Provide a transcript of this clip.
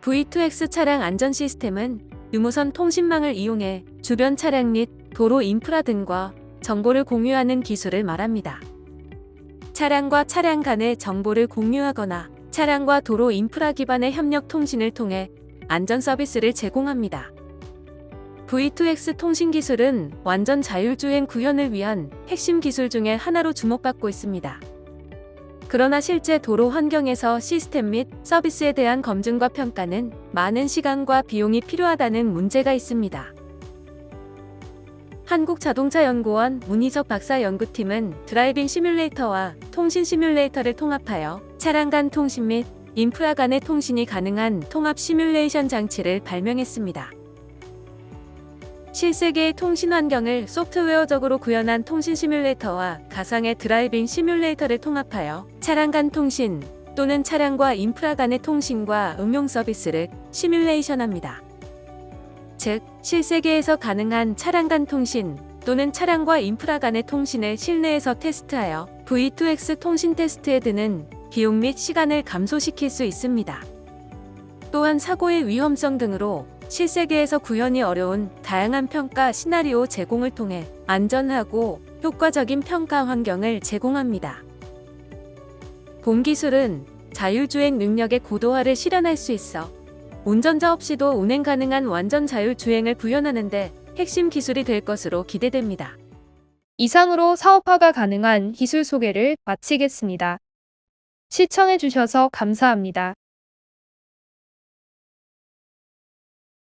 V2X 차량 안전 시스템은 유무선 통신망을 이용해 주변 차량 및 도로 인프라 등과 정보를 공유하는 기술을 말합니다. 차량과 차량 간의 정보를 공유하거나 차량과 도로 인프라 기반의 협력 통신을 통해 안전 서비스를 제공합니다. V2X 통신 기술은 완전 자율주행 구현을 위한 핵심 기술 중의 하나로 주목받고 있습니다. 그러나 실제 도로 환경에서 시스템 및 서비스에 대한 검증과 평가는 많은 시간과 비용이 필요하다는 문제가 있습니다. 한국자동차연구원 문희석 박사 연구팀은 드라이빙 시뮬레이터와 통신 시뮬레이터를 통합하여 차량 간 통신 및 인프라 간의 통신이 가능한 통합 시뮬레이션 장치를 발명했습니다. 실세계의 통신 환경을 소프트웨어적으로 구현한 통신 시뮬레이터와 가상의 드라이빙 시뮬레이터를 통합하여 차량 간 통신 또는 차량과 인프라 간의 통신과 응용 서비스를 시뮬레이션합니다. 즉, 실세계에서 가능한 차량 간 통신 또는 차량과 인프라 간의 통신을 실내에서 테스트하여 V2X 통신 테스트에 드는 비용 및 시간을 감소시킬 수 있습니다. 또한 사고의 위험성 등으로 실세계에서 구현이 어려운 다양한 평가 시나리오 제공을 통해 안전하고 효과적인 평가 환경을 제공합니다. 본 기술은 자율주행 능력의 고도화를 실현할 수 있어 운전자 없이도 운행 가능한 완전 자율주행을 구현하는데 핵심 기술이 될 것으로 기대됩니다. 이상으로 사업화가 가능한 기술 소개를 마치겠습니다. 시청해주셔서 감사합니다.